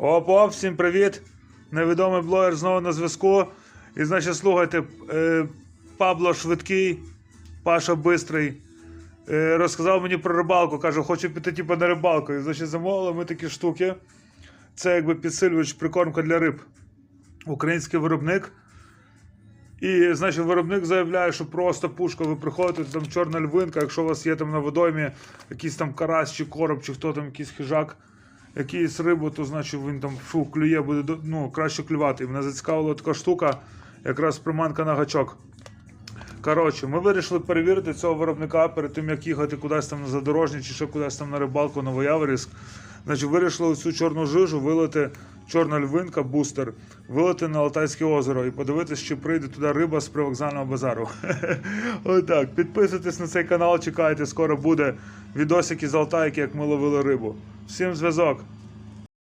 Оп-оп, всім привіт! Невідомий блогер знову на зв'язку. І значить, слухайте, е, Пабло Швидкий, Паша Бистрий, е, розказав мені про рибалку. Каже, хочу піти типу, на рибалку. І значить, замовили ми такі штуки. Це якби підсилювач, прикормка для риб. Український виробник. І, значить, виробник заявляє, що просто пушка, ви приходите, там чорна львинка, якщо у вас є там на водоймі якийсь там карась чи короб, чи хто там якийсь хижак, якийсь рибу, то значить він там фу, клює, буде ну, краще клювати. І мене зацікавила така штука, якраз приманка на гачок. Коротше, ми вирішили перевірити цього виробника перед тим, як їхати кудись там на задорожні чи ще кудись там на рибалку на. Значить, вирішили цю чорну жижу вилити чорна львинка, бустер, вилити на Алтайське озеро і подивитися, чи прийде туди риба з привокзального базару. Отак. Підписуйтесь на цей канал, чекайте, скоро буде відосики з Алтайки, як ми ловили рибу. Всім зв'язок.